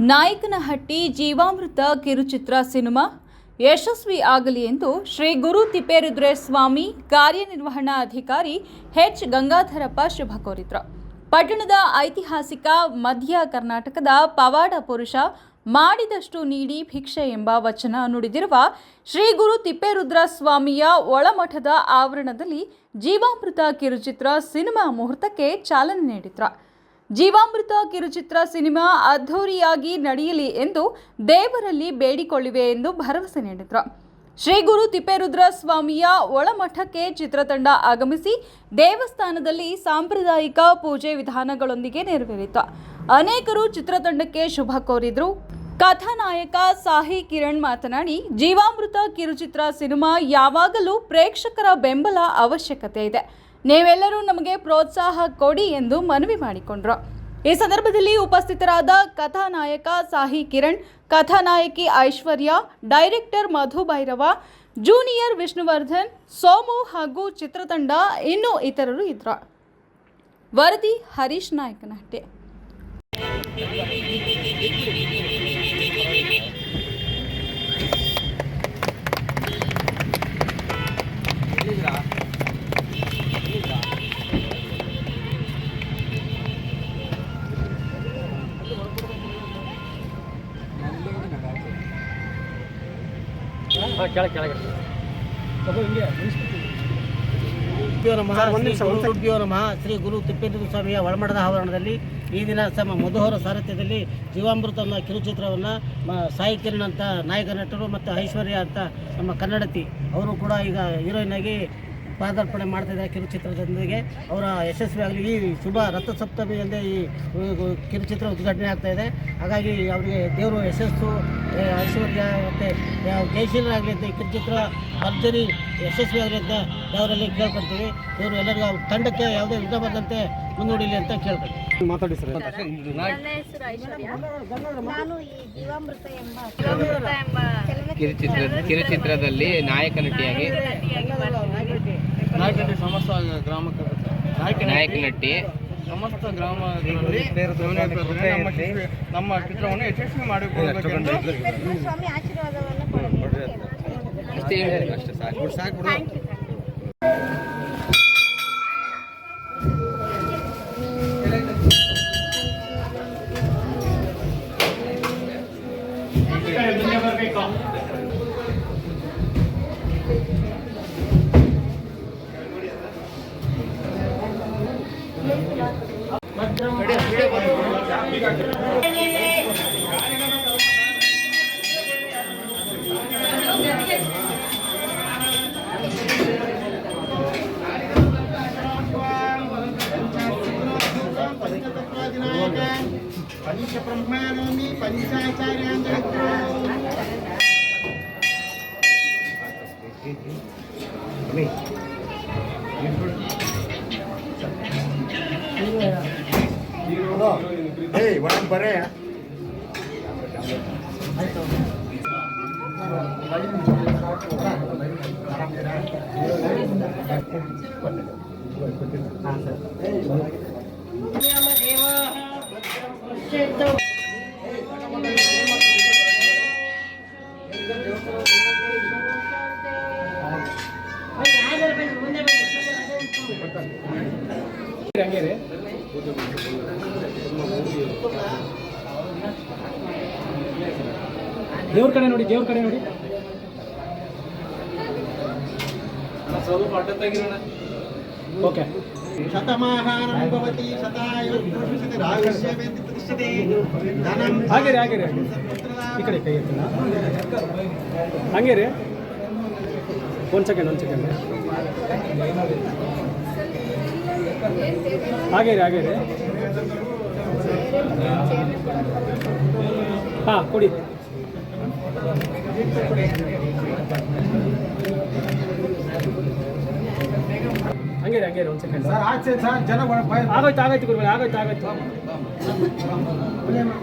ನಾಯಕನಹಟ್ಟಿ ಜೀವಾಮೃತ ಕಿರುಚಿತ್ರ ಸಿನಿಮಾ ಯಶಸ್ವಿ ಆಗಲಿ ಎಂದು ಶ್ರೀ ಗುರು ತಿಪ್ಪೇರುದ್ರೇಸ್ವಾಮಿ ಕಾರ್ಯನಿರ್ವಹಣಾ ಅಧಿಕಾರಿ ಎಚ್ ಗಂಗಾಧರಪ್ಪ ಶುಭ ಕೋರಿದ್ರು. ಪಟ್ಟಣದ ಐತಿಹಾಸಿಕ ಮಧ್ಯ ಕರ್ನಾಟಕದ ಪವಾಡ ಪುರುಷ ಮಾಡಿದಷ್ಟು ನೀಡಿ ಭಿಕ್ಷೆ ಎಂಬ ವಚನ ನುಡಿದಿರುವ ಶ್ರೀ ಗುರು ತಿಪ್ಪೇರುದ್ರ ಸ್ವಾಮಿಯ ಒಳಮಠದ ಆವರಣದಲ್ಲಿ ಜೀವಾಮೃತ ಕಿರುಚಿತ್ರ ಸಿನಿಮಾ ಮುಹೂರ್ತಕ್ಕೆ ಚಾಲನೆ ನೀಡಿದ್ರು. ಜೀವಾಮೃತ ಕಿರುಚಿತ್ರ ಸಿನಿಮಾ ಅದ್ಧೂರಿಯಾಗಿ ನಡೆಯಲಿ ಎಂದು ದೇವರಲ್ಲಿ ಬೇಡಿಕೊಳ್ಳಿವೆ ಎಂದು ಭರವಸೆ ನೀಡಿದರು. ಶ್ರೀ ಗುರು ತಿಪ್ಪೇರುದ್ರ ಸ್ವಾಮಿಯ ಒಳಮಠಕ್ಕೆ ಚಿತ್ರತಂಡ ಆಗಮಿಸಿ ದೇವಸ್ಥಾನದಲ್ಲಿ ಸಾಂಪ್ರದಾಯಿಕ ಪೂಜೆ ವಿಧಾನಗಳೊಂದಿಗೆ ನೆರವೇರಿತು. ಅನೇಕರು ಚಿತ್ರತಂಡಕ್ಕೆ ಶುಭ ಕೋರಿದರು. ಕಥಾನಾಯಕ ಸಾಹಿ ಕಿರಣ್ ಮಾತನಾಡಿ, ಜೀವಾಮೃತ ಕಿರುಚಿತ್ರ ಸಿನಿಮಾ ಯಾವಾಗಲೂ ಪ್ರೇಕ್ಷಕರ ಬೆಂಬಲ ಅವಶ್ಯಕತೆ ಇದೆ. ನೀವೆಲ್ಲರೂ ನಮಗೆ ಪ್ರೋತ್ಸಾಹ ಕೊಡಿ ಎಂದು ಮನವಿ ಮಾಡಿಕೊಂಡ್ರು. ಈ ಸಂದರ್ಭದಲ್ಲಿ ಉಪಸ್ಥಿತರಾದ ಕಥಾನಾಯಕ ಸಾಹಿ ಕಿರಣ್, ಕಥಾನಾಯಕಿ ಐಶ್ವರ್ಯ, ಡೈರೆಕ್ಟರ್ ಮಧು ಭೈರವ, ಜೂನಿಯರ್ ವಿಷ್ಣುವರ್ಧನ್, ಸೋಮು ಹಾಗೂ ಚಿತ್ರತಂಡ ಇನ್ನೂ ಇತರರು ಇದ್ರು. ವರದಿ ಹರೀಶ್ ನಾಯಕನಹಟ್ಟಿ. ಕೆಳಗೆ ಶ್ರೀ ಗುರು ತಿಪ್ಪೇಂದ್ರ ಸ್ವಾಮಿಯ ಒಳಮಠದ ಆವರಣದಲ್ಲಿ ಈ ದಿನ ಸಮ ಮಧುಹರ ಸಾರಥ್ಯದಲ್ಲಿ ಜೀವಾಮೃತ ಅನ್ನೋ ಕಿರುಚಿತ್ರವನ್ನು ಸಾಹಿತ್ಯನಂಥ ಸಾಯಿ ಕಿರಣ್ ಅಂತ ನಾಯಕ ನಟರು ಮತ್ತು ಐಶ್ವರ್ಯ ಅಂತ ನಮ್ಮ ಕನ್ನಡತಿ ಅವರು ಕೂಡ ಈಗ ಹೀರೋಯಿನ್ ಆಗಿ ಪಾದಾರ್ಪಣೆ ಮಾಡ್ತಾ ಇದ್ದಾರೆ ಕಿರುಚಿತ್ರದೊಂದಿಗೆ. ಅವರ ಯಶಸ್ವಿಯಾಗಲಿ. ಈ ಶುಭ ರಥಸಪ್ತಮಿಯಂದೇ ಈ ಈ ಕಿರುಚಿತ್ರ ಉದ್ಘಾಟನೆ ಆಗ್ತಾ ಇದೆ. ಹಾಗಾಗಿ ಅವರಿಗೆ ದೇವರು ಯಶಸ್ಸು ಐಶ್ವರ್ಯ ಮತ್ತು ಜಯಶೀಲರಾಗಲಿ ಅಂತ ಈ ಕಿರುಚಿತ್ರ ಭರ್ಜರಿ ಯಶಸ್ವಿ ಆಗಲಿ ಅಂತ ದೇವರಲ್ಲಿ ಕೇಳ್ಕೊಳ್ತೀವಿ ದೇವರು ಎಲ್ಲರಿಗೂ ಅವ್ರ ತಂಡಕ್ಕೆ ಯಾವುದೇ ವಿಘ್ನ ಬಂದಂತೆ ಮುನ್ನೋಡಿಲಿ ಅಂತ ಕೇಳ್ಕೊಳ್ತೀವಿ ಮಾತಾಡಿ ಸರ್. ನನ್ನ ಹೆಸರು ಐಶ್ವರ್ಯ. ನಾನು ಈ ಜೀವಾಮೃತ ಎಂಬ ಜೀವಾಮೃತ ಎಂಬ ಕಿರುಚಿತ್ರ ಕಿರುಚಿತ್ರದಲ್ಲಿ ನಾಯಕ ನಟಿಯಾಗಿ ನಾಯಕನಹಟ್ಟಿ ಸಮಸ್ತ ಗ್ರಾಮಕ್ಕೆ ನಾಯಕ ನಟಿ ಸಮಸ್ತ ಗ್ರಾಮಗಳಲ್ಲಿ ನಮ್ಮ ಚಿತ್ರ- ನಮ್ಮ ಚಿತ್ರವನ್ನು ಯಶಸ್ವಿ ಮಾಡಿಕೊಳ್ಳಬೇಕೆಂದು ತಿಪ್ಪೇಶ್ವರ ಸ್ವಾಮಿ పంచబ్రహ్మాణి పంచాచార్యాంధ్రో Thank you. ಅಷ್ಟೇ ಹೇಳಿದ್ರು ಅಷ್ಟೇ ಸಾಕು Thank ದೇವ್ರ ಕಡೆ ನೋಡಿ ದೇವ್ರ ಕಡೆ ನೋಡಿ. ಓಕೆ. ಶತಮಾಹಾರಂ ಭವತಿ ಪ್ರತಿಷ್ಠತೆ ಧನಂ ಹಾಗೆ ರೀ ಹಾಗೆ ರೀ. ಈ ಕಡೆ ಕೈ ಎತ್ತಿಲ್ಲ. ಹಾಗೆ ರೀ. ಒಂದು ಸೆಕೆಂಡ್ ಒಂದು ಸೆಕೆಂಡ್ ಹಾಗೆ ರೀ ಹಾಗೆ ರೀ ಹಾಂ ಕೊಡಿ ಹಂಗೆ ರೀ ಹಂಗೆ ರೀ ಒಂದು ಸೆಕೆಂಡ್ ಆಗೋಯ್ತು ಆಗೋಯ್ತು ಗುರುಗಳೇ ಆಗೋಯ್ತು ಆಗೋಯ್ತು. ಇದನ್ನು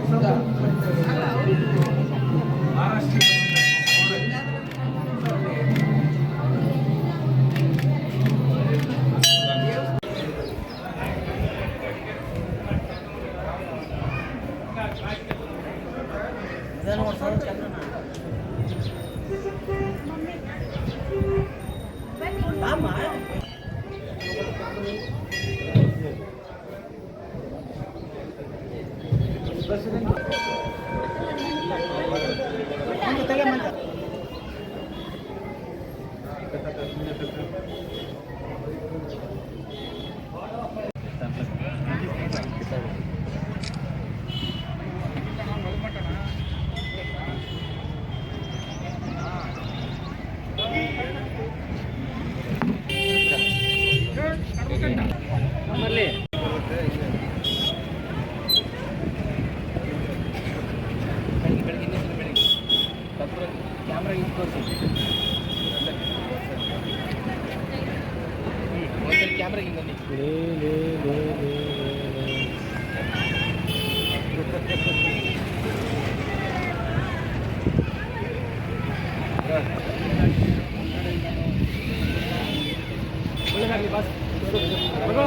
ನಮ್ಮಲ್ಲಿ ಒಂದ್ಸಲ ಕ್ಯಾಮ್ರಾಗೆ ಬನ್ನಿ ಒಳ್ಳೇದಾಗಲಿ ಬಾಸ್ ಮಗು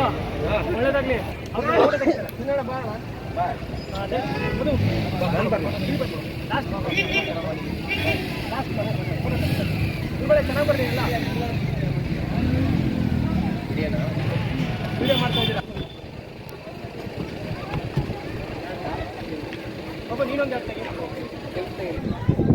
ಒಳ್ಳೇದಾಗಲಿ ಅದೇ ಮಧು ಲಾಸ್ಟ್ ಲಾಸ್ಟ್ ಚೆನ್ನಾಗಿ ಬರ್ಲಿ ಎಲ್ಲ ತೆಗೆದು ತೆಗೆದು